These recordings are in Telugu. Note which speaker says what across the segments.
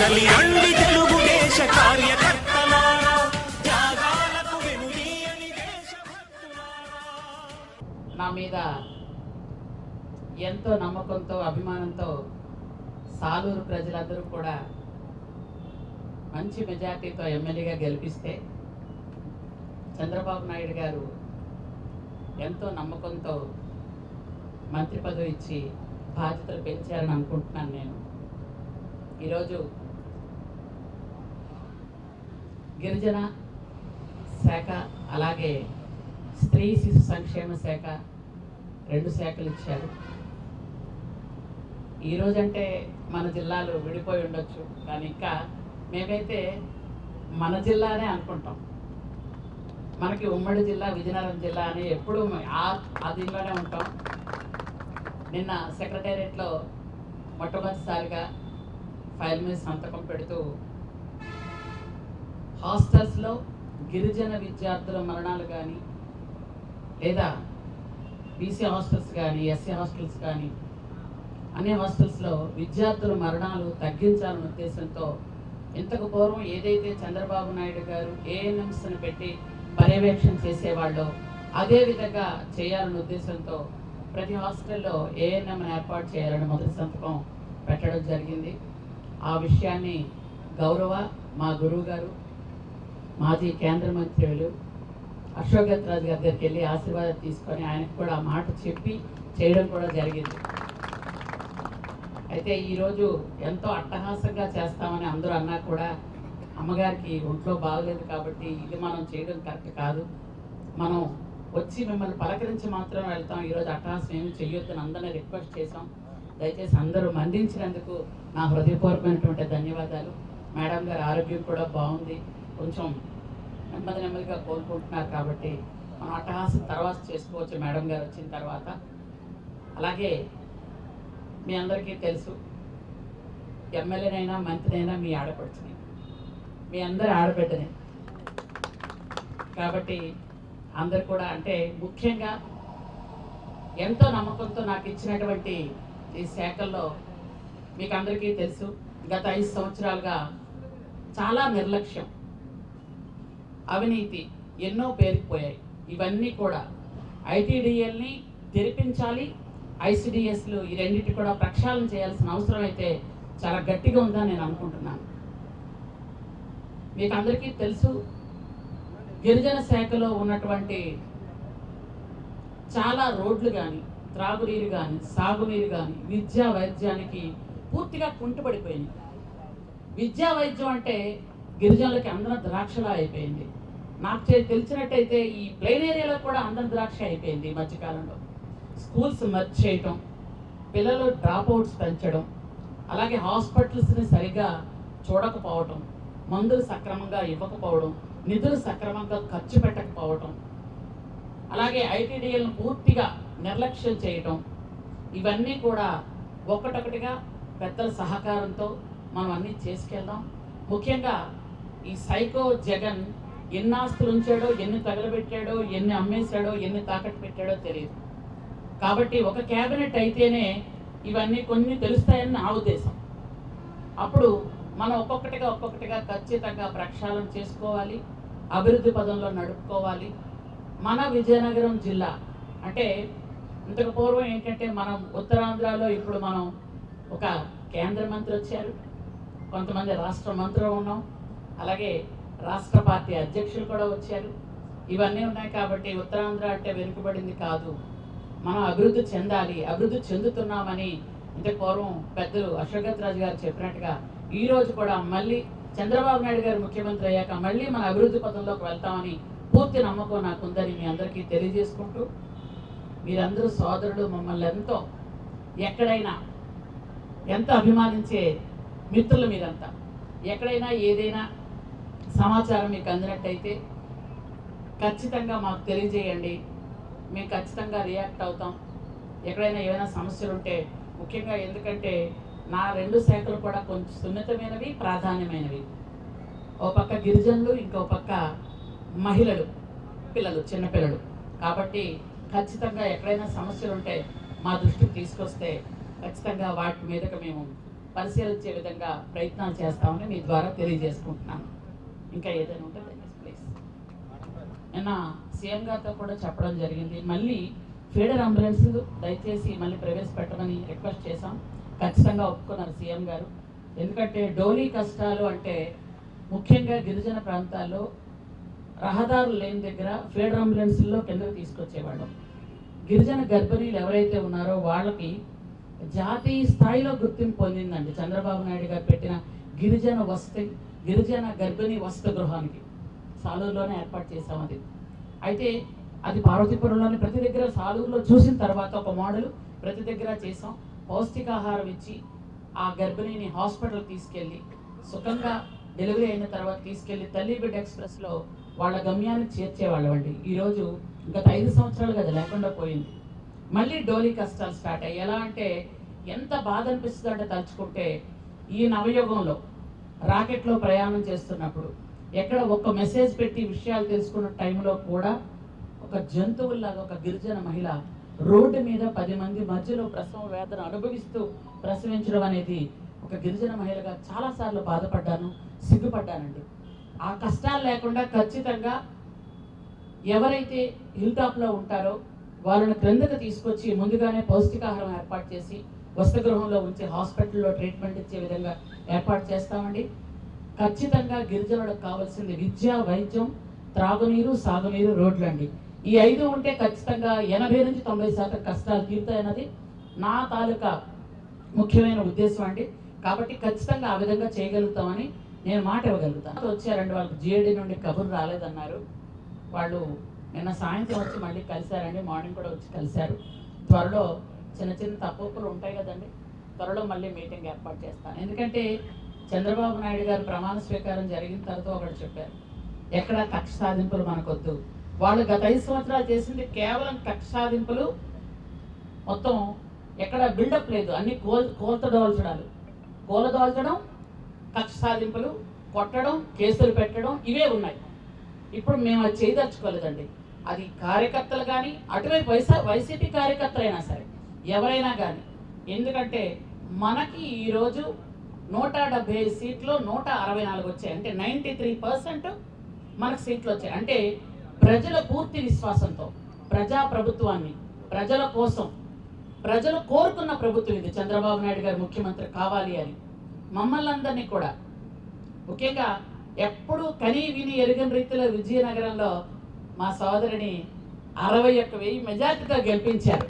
Speaker 1: తెలుగుదేశ కార్యకర్తలారా. త్యాగాలకు వెనుదీయని
Speaker 2: నా మీద ఎంతో నమ్మకంతో అభిమానంతో సాలూరు ప్రజలందరూ కూడా మంచి మెజార్టీతో ఎమ్మెల్యేగా గెలిపిస్తే చంద్రబాబు నాయుడు గారు ఎంతో నమ్మకంతో మంత్రి పదవి ఇచ్చి బాధ్యతలు పెంచారని అనుకుంటున్నాను నేను. ఈరోజు గిరిజన శాఖ అలాగే స్త్రీ శిశు సంక్షేమ శాఖ రెండు శాఖలు ఇచ్చారు. ఈ రోజంటే మన జిల్లాలు విడిపోయి ఉండొచ్చు కానీ ఇంకా మేమైతే మన జిల్లానే అనుకుంటాం. మనకి ఉమ్మడి జిల్లా విజయనగరం జిల్లా అని ఎప్పుడూ ఆ ఆ దీనిలోనే ఉంటాం. నిన్న సెక్రటేరియట్లో మొట్టమొదటిసారిగా ఫైల్ మీద సంతకం పెడుతూ హాస్టల్స్లో గిరిజన విద్యార్థుల మరణాలు కానీ లేదా బీసీ హాస్టల్స్ కానీ ఎస్సీ హాస్టల్స్ కానీ అన్ని హాస్టల్స్లో విద్యార్థుల మరణాలు తగ్గించాలనే ఉద్దేశంతో ఇంతకు పూర్వం ఏదైతే చంద్రబాబు నాయుడు గారు ఏఎన్ఎంస్ని పెట్టి పర్యవేక్షణ చేసేవాళ్ళో అదే విధంగా చేయాలనే ఉద్దేశంతో ప్రతి హాస్టల్లో ఏఎన్ఎం ఏర్పాటు చేయాలని మొదటి సంతకం పెట్టడం జరిగింది. ఆ విషయాన్ని గౌరవ మా గురువు గారు మాజీ కేంద్ర మంత్రులు అశోక్ రాజు గారి దగ్గరికి వెళ్ళి ఆశీర్వాదం తీసుకొని ఆయనకు కూడా ఆ మాట చెప్పి చేయడం కూడా జరిగింది. అయితే ఈరోజు ఎంతో అట్టహాసంగా చేస్తామని అందరూ అన్నా కూడా అమ్మగారికి ఒంట్లో బాగలేదు కాబట్టి ఇది మనం చేయడం కరెక్ట్ కాదు. మనం వచ్చి మిమ్మల్ని పలకరించి మాత్రం వెళ్తాం. ఈరోజు అట్టహాసం ఏమి చెయ్యొద్దని అందరినీ రిక్వెస్ట్ చేసాం దయచేసి అందరూ మందించినందుకు నా హృదయపూర్వకమైనటువంటి ధన్యవాదాలు. మేడం గారి ఆరోగ్యం కూడా బాగుంది. కొంచెం నెమ్మది నెమ్మదిగా కోలుకుంటున్నారు కాబట్టి మనం అట్టహాసం తర్వాత చేసుకోవచ్చు. మేడం గారు వచ్చిన తర్వాత. అలాగే మీ అందరికీ తెలుసు ఎమ్మెల్యేనైనా మంత్రినైనా మీ ఆడపడుచుని. మీ అందరి ఆడబిడ్డనే. కాబట్టి అందరు కూడా అంటే ముఖ్యంగా ఎంతో నమ్మకంతో నాకు ఇచ్చినటువంటి ఈ శాఖల్లో మీకు అందరికీ తెలుసు గత ఐదు సంవత్సరాలుగా చాలా నిర్లక్ష్యం. అవినీతి ఎన్నో పేరుకుపోయాయి. ఇవన్నీ కూడా ఐటీడీఎల్ని తెరిపించాలి. ఐసిడిఎస్లు ఈ రెండింటి కూడా ప్రక్షాళన చేయాల్సిన అవసరం అయితే చాలా గట్టిగా ఉందని నేను అనుకుంటున్నాను. మీకు అందరికీ తెలుసు గిరిజన శాఖలో ఉన్నటువంటి చాలా రోడ్లు కానీ త్రాగునీరు కానీ సాగునీరు కానీ విద్యా వైద్యానికి పూర్తిగా కుంటుపడిపోయింది విద్యా వైద్యం అంటే గిరిజనులకి అందరం ద్రాక్షలా అయిపోయింది. నాకు తెలిసినట్టయితే ఈ ప్లెయిన్ ఏరియాలో కూడా అందరం ద్రాక్ష అయిపోయింది ఈ మధ్యకాలంలో. స్కూల్స్ మర్చ్ చేయటం పిల్లలు డ్రాప్ అవుట్స్ పెంచడం అలాగే హాస్పిటల్స్ని సరిగ్గా చూడకపోవటం మందులు సక్రమంగా ఇవ్వకపోవడం నిధులు సక్రమంగా ఖర్చు పెట్టకపోవటం అలాగే ఐటీడీఎల్ను పూర్తిగా నిర్లక్ష్యం చేయటం ఇవన్నీ కూడా ఒకటొకటిగా పెద్దల సహకారంతో మనం అన్నీ చేసుకెళ్దాం. ముఖ్యంగా ఈ సైకో జగన్ ఎన్ని ఆస్తులు ఉంచాడో ఎన్ని తగలబెట్టాడో ఎన్ని అమ్మేశాడో ఎన్ని తాకట్టు పెట్టాడో తెలియదు. కాబట్టి ఒక క్యాబినెట్ అయితేనే ఇవన్నీ కొన్ని తెలుస్తాయని నా ఉద్దేశం. అప్పుడు మనం ఒక్కొక్కటిగా ఒక్కొక్కటిగా ఖచ్చితంగా ప్రక్షాళన చేసుకోవాలి అభివృద్ధి పదంలో నడుపుకోవాలి. మన విజయనగరం జిల్లా అంటే ఇంతకు పూర్వం ఏంటంటే మనం ఉత్తరాంధ్రలో ఇప్పుడు మనం ఒక కేంద్ర మంత్రి వచ్చారు. కొంతమంది రాష్ట్ర మంత్రులు ఉన్నాం. అలాగే రాష్ట్ర పార్టీ అధ్యక్షులు కూడా వచ్చారు. ఇవన్నీ ఉన్నాయి కాబట్టి ఉత్తరాంధ్ర అంటే వెనుకబడింది కాదు. మనం అభివృద్ధి చెందాలి అభివృద్ధి చెందుతున్నామని ఇంత పూర్వం పెద్దలు అశోక్ రాజు గారు చెప్పినట్టుగా ఈ రోజు కూడా మళ్ళీ చంద్రబాబు నాయుడు గారు ముఖ్యమంత్రి అయ్యాక మళ్ళీ మన అభివృద్ధి పథంలోకి వెళ్తామని పూర్తి నమ్మకం నాకుందని మీ అందరికీ తెలియజేసుకుంటూ మీరందరూ సోదరుడు మమ్మల్ని ఎంతో ఎక్కడైనా ఎంత అభిమానించే మిత్రులు మీరంతా. ఎక్కడైనా ఏదైనా సమాచారం మీకు అందినట్టయితే ఖచ్చితంగా మాకు తెలియజేయండి. మేము ఖచ్చితంగా రియాక్ట్ అవుతాం. ఎక్కడైనా ఏమైనా సమస్యలు ఉంటే ముఖ్యంగా ఎందుకంటే నా రెండు శాఖలు కూడా కొంచెం సున్నితమైనవి ప్రాధాన్యమైనవి. ఓ పక్క గిరిజనులు ఇంకో పక్క మహిళలు పిల్లలు చిన్నపిల్లలు కాబట్టి ఖచ్చితంగా ఎక్కడైనా సమస్యలు ఉంటే మా దృష్టికి తీసుకొస్తే ఖచ్చితంగా వాటి మీదకు మేము పరిశీలించే విధంగా ప్రయత్నాలు చేస్తామని మీ ద్వారా తెలియజేసుకుంటున్నాను. ఇంకా ఏదైనా ఉంటే ప్లీజ్ నిన్న సీఎం గారితో కూడా చెప్పడం జరిగింది. మళ్ళీ ఫీడర్ అంబులెన్స్ దయచేసి మళ్ళీ ప్రవేశపెట్టమని రిక్వెస్ట్ చేశాం. ఖచ్చితంగా ఒప్పుకున్నారు సీఎం గారు. ఎందుకంటే డోలీ కష్టాలు అంటే ముఖ్యంగా గిరిజన ప్రాంతాల్లో రహదారులు లేని దగ్గర ఫీడర్ అంబులెన్స్లో కిందకు తీసుకొచ్చేవాళ్ళం. గిరిజన గర్భిణీలు ఎవరైతే ఉన్నారో వాళ్ళకి జాతీయ స్థాయిలో గుర్తింపు పొందిందండి. చంద్రబాబు నాయుడు గారు పెట్టిన గిరిజన వసతి గిరిజన గర్భిణి వసతి గృహానికి సాలూరులోనే ఏర్పాటు చేసాం అది. అయితే అది పార్వతీపురంలోని ప్రతి దగ్గర సాలూరులో చూసిన తర్వాత ఒక మోడల్ ప్రతి దగ్గర చేసాం పౌష్టికాహారం ఇచ్చి ఆ గర్భిణిని హాస్పిటల్ తీసుకెళ్ళి సుఖంగా డెలివరీ అయిన తర్వాత తీసుకెళ్ళి తల్లి బిడ్డ ఎక్స్ప్రెస్లో వాళ్ళ గమ్యాన్ని చేర్చేవాళ్ళం అండి. ఈరోజు గత ఐదు సంవత్సరాలుగా అది లేకుండా పోయింది. మళ్ళీ డోలీ కష్టాలు స్టార్ట్ అయ్యాయి. ఎలా అంటే ఎంత బాధ అనిపిస్తుందంటే తలుచుకుంటే ఈ నవయుగంలో రాకెట్లో ప్రయాణం చేస్తున్నప్పుడు ఎక్కడ ఒక్క మెసేజ్ పెట్టి విషయాలు తెలుసుకున్న టైంలో కూడా ఒక జంతువుల్లాగా ఒక గిరిజన మహిళ రోడ్డు మీద పది మంది మధ్యలో ప్రసవ వేదన అనుభవిస్తూ ప్రసవించడం అనేది ఒక గిరిజన మహిళగా చాలాసార్లు బాధపడ్డాను సిగ్గుపడ్డానండి. ఆ కష్టాలు లేకుండా ఖచ్చితంగా ఎవరైతే హిల్ టాప్లో ఉంటారో వాళ్ళని క్రిందకు తీసుకొచ్చి ముందుగానే పౌష్టికాహారం ఏర్పాటు చేసి వసతిగృహంలో ఉంచి హాస్పిటల్లో ట్రీట్మెంట్ ఇచ్చే విధంగా ఏర్పాటు చేస్తామండి. ఖచ్చితంగా గిరిజనులకు కావాల్సింది విద్య వైద్యం త్రాగునీరు సాగునీరు రోడ్లు అండి ఈ ఐదు ఉంటే ఖచ్చితంగా ఎనభై నుంచి తొంభై శాతం కష్టాలు తీరుతాయన్నది నా తాలూకా ముఖ్యమైన ఉద్దేశం అండి. కాబట్టి ఖచ్చితంగా ఆ విధంగా చేయగలుగుతామని నేను మాట ఇవ్వగలుగుతాను. వచ్చారండి వాళ్ళకి జిఏడి నుండి కబురు రాలేదన్నారు. వాళ్ళు నిన్న సాయంత్రం వచ్చి మళ్ళీ కలిశారండి మార్నింగ్ కూడా వచ్చి కలిశారు. త్వరలో చిన్న చిన్న తప్పులు ఉంటాయి కదండి. త్వరలో మళ్ళీ మీటింగ్ ఏర్పాటు చేస్తాను. ఎందుకంటే చంద్రబాబు నాయుడు గారు ప్రమాణ స్వీకారం జరిగిన తర్వాత ఒకటి చెప్పారు ఎక్కడ కక్ష సాధింపులు మనకొద్దు. వాళ్ళు గత ఐదు సంవత్సరాలు చేసింది కేవలం కక్ష సాధింపులు మొత్తం ఎక్కడ బిల్డప్ లేదు. అన్ని కోల్ కోల్తడోల్చడాలు కోలదోల్చడం కక్ష సాధింపులు కొట్టడం కేసులు పెట్టడం ఇవే ఉన్నాయి. ఇప్పుడు మేము అది చేయదలుచుకోలేదండి. అది కార్యకర్తలు కానీ అటువైపు వైసా వైసీపీ కార్యకర్తలైనా సరే ఎవరైనా కానీ ఎందుకంటే మనకి ఈరోజు నూట డెబ్బై ఐదు సీట్లు నూట అరవై నాలుగు వచ్చాయి. అంటే నైంటీ త్రీ పర్సెంట్ మనకు సీట్లు వచ్చాయి. అంటే ప్రజల పూర్తి విశ్వాసంతో ప్రజా ప్రభుత్వాన్ని ప్రజల కోసం ప్రజలు కోరుకున్న ప్రభుత్వం ఇది. చంద్రబాబు నాయుడు గారు ముఖ్యమంత్రి కావాలి అని. మమ్మల్ని అందరినీ కూడా. ముఖ్యంగా ఎప్పుడు కని విని ఎరుగని రీతిలో విజయనగరంలో మా సోదరిని అరవై ఒక్క వెయ్యి మెజార్టీతో గెలిపించారు.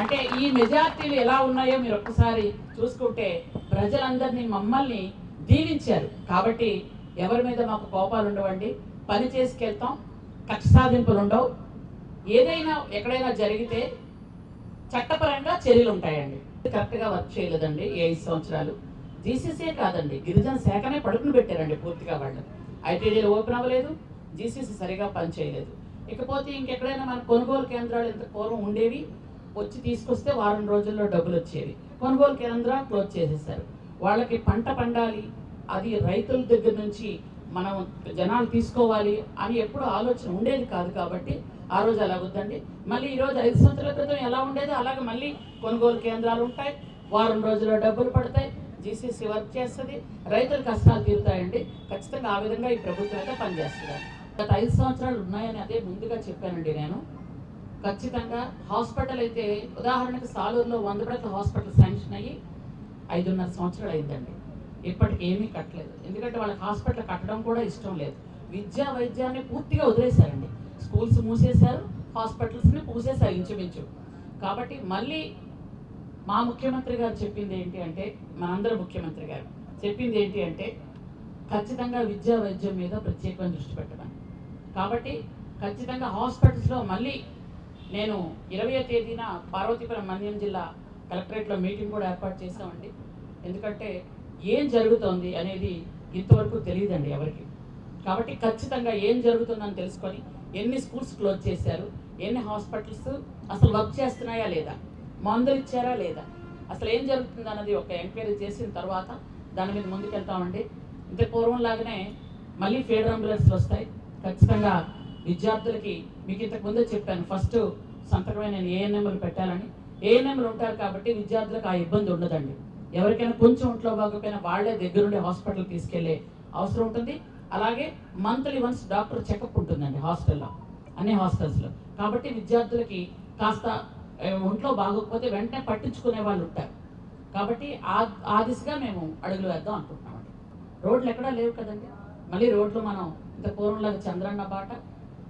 Speaker 2: అంటే ఈ మెజార్టీలు ఎలా ఉన్నాయో మీరు ఒక్కసారి చూసుకుంటే ప్రజలందరినీ మమ్మల్ని దీవించారు. కాబట్టి ఎవరి మీద మాకు కోపాలు ఉండవండి. పని చేసుకెళ్తాం. కక్ష సాధింపులు ఉండవు. ఏదైనా ఎక్కడైనా జరిగితే చట్టపరంగా చర్యలు ఉంటాయండి. కరెక్ట్గా వర్క్ చేయలేదండి ఏ ఐదు సంవత్సరాలు. జీసీసీ కాదండి. గిరిజన శాఖనే పడుకుని పెట్టారండి పూర్తిగా వాళ్ళు. ఐటీడీలు ఓపెన్ అవ్వలేదు. జీసీసీ సరిగా పనిచేయలేదు ఇకపోతే ఇంకెక్కడైనా మన కొనుగోలు కేంద్రాలు ఇంత పూర్వం ఉండేవి? వచ్చి తీసుకొస్తే వారం రోజుల్లో డబ్బులు వచ్చేవి. కొనుగోలు కేంద్రాలు క్లోజ్ చేసేసారు వాళ్ళకి పంట పండాలి అది రైతుల దగ్గర నుంచి మనం జనాలు తీసుకోవాలి అని ఎప్పుడు ఆలోచన ఉండేది కాదు కాబట్టి ఆ రోజు అలా వద్దండి. మళ్ళీ ఈరోజు ఐదు సంవత్సరాల క్రితం ఎలా ఉండేదో అలాగే మళ్ళీ కొనుగోలు కేంద్రాలు ఉంటాయి. వారం రోజుల్లో డబ్బులు పడతాయి. జీసీసీ వర్క్ చేస్తుంది. రైతుల కష్టాలు తీరుతాయండి. ఖచ్చితంగా ఆ విధంగా ఈ ప్రభుత్వం అయితే పనిచేస్తుంది. గత ఐదు సంవత్సరాలు ఉన్నాయని అదే ముందుగా చెప్పానండి నేను. ఖచ్చితంగా హాస్పిటల్ అయితే ఉదాహరణకు సాలూరులో వంద పడకల హాస్పిటల్ శాంక్షన్ అయ్యి ఐదున్నర సంవత్సరాలు అయిందండి. ఇప్పటికి ఏమీ కట్టలేదు. ఎందుకంటే వాళ్ళకి హాస్పిటల్ కట్టడం కూడా ఇష్టం లేదు. విద్యా వైద్యాన్ని పూర్తిగా వదిలేశారండి. స్కూల్స్ మూసేశారు హాస్పిటల్స్ని మూసేశారు ఇంచుమించు. కాబట్టి మళ్ళీ మా ముఖ్యమంత్రి గారు చెప్పింది ఏంటి అంటే మనందరం ముఖ్యమంత్రి గారు చెప్పింది ఏంటి అంటే ఖచ్చితంగా విద్యా వైద్యం మీద ప్రత్యేకమైన దృష్టి పెట్టమని. కాబట్టి ఖచ్చితంగా హాస్పిటల్స్లో మళ్ళీ నేను ఇరవయో తేదీన పార్వతీపురం మన్యం జిల్లా కలెక్టరేట్లో మీటింగ్ కూడా ఏర్పాటు చేశామండి. ఎందుకంటే ఏం జరుగుతోంది అనేది ఇంతవరకు తెలియదండి ఎవరికి. కాబట్టి ఖచ్చితంగా ఏం జరుగుతుందని తెలుసుకొని ఎన్ని స్కూల్స్ క్లోజ్ చేశారు ఎన్ని హాస్పిటల్స్ అసలు వర్క్ చేస్తున్నాయా లేదా మందులు ఇచ్చారా లేదా అసలు ఏం జరుగుతుంది అన్నది ఒక ఎంక్వైరీ చేసిన తర్వాత దాని మీద ముందుకెళ్తామండి. ఇంత పూర్వం లాగానే మళ్ళీ ఫీడర్ అంబులెన్స్లు వస్తాయి. ఖచ్చితంగా విద్యార్థులకి మీకు ఇంతకు ముందే చెప్పాను ఫస్ట్ సంతకమే నేను ఏఎన్ఎంలు పెట్టాలని. ఏఎన్ఎంలు ఉంటారు కాబట్టి విద్యార్థులకు ఆ ఇబ్బంది ఉండదండి. ఎవరికైనా కొంచెం ఒంట్లో బాగోకపోయినా వాళ్ళే దగ్గరుండి హాస్పిటల్ తీసుకెళ్ళే అవసరం ఉంటుంది. అలాగే మంత్లీ వన్స్ డాక్టర్ చెకప్ ఉంటుందండి హాస్టల్లో అన్ని హాస్టల్స్లో. కాబట్టి విద్యార్థులకి కాస్త ఒంట్లో బాగోకపోతే వెంటనే పట్టించుకునే వాళ్ళు ఉంటారు. కాబట్టి ఆ ఆ దిశగా మేము అడుగులు వేద్దాం అనుకుంటున్నామండి. రోడ్లు ఎక్కడా లేవు కదండి. మళ్ళీ రోడ్లు మనం ఇంత పూర్వంలాగా చంద్రన్న బాట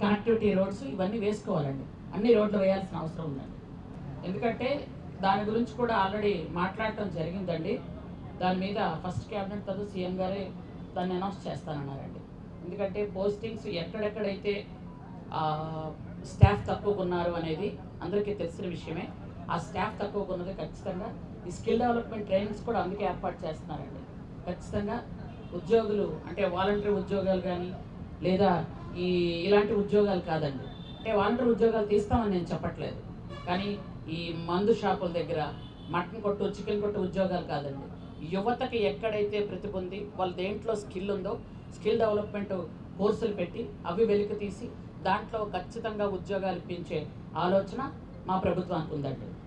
Speaker 2: కనెక్టివిటీ రోడ్స్ ఇవన్నీ వేసుకోవాలండి. అన్ని రోడ్లు వేయాల్సిన అవసరం ఉందండి. ఎందుకంటే దాని గురించి కూడా ఆల్రెడీ మాట్లాడటం జరిగిందండి. దాని మీద ఫస్ట్ క్యాబినెట్ తర్వాత సీఎం గారే దాన్ని అనౌన్స్ చేస్తానన్నారండి. ఎందుకంటే పోస్టింగ్స్ ఎక్కడెక్కడైతే స్టాఫ్ తక్కువగా ఉన్నారు అనేది అందరికీ తెలిసిన విషయమే. ఆ స్టాఫ్ తక్కువగా ఉన్నది ఖచ్చితంగా ఈ స్కిల్ డెవలప్మెంట్ ట్రైనింగ్స్ కూడా అందుకే ఏర్పాటు చేస్తున్నారండి. ఖచ్చితంగా ఉద్యోగులు అంటే వాలంటరీ ఉద్యోగాలు కానీ లేదా ఈ ఇలాంటి ఉద్యోగాలు కాదండి. అంటే వాలంటీర్ ఉద్యోగాలు తీస్తామని నేను చెప్పట్లేదు. కానీ ఈ మందు షాపుల దగ్గర మటన్ కొట్టు చికెన్ కొట్టు ఉద్యోగాలు కాదండి. యువతకి ఎక్కడైతే ప్రతిభ ఉంది వాళ్ళ దేంట్లో స్కిల్ ఉందో స్కిల్ డెవలప్మెంట్ కోర్సులు పెట్టి అవి వెలికి తీసి దాంట్లో ఖచ్చితంగా ఉద్యోగాలు ఇప్పించే ఆలోచన మా ప్రభుత్వానికి ఉందండి.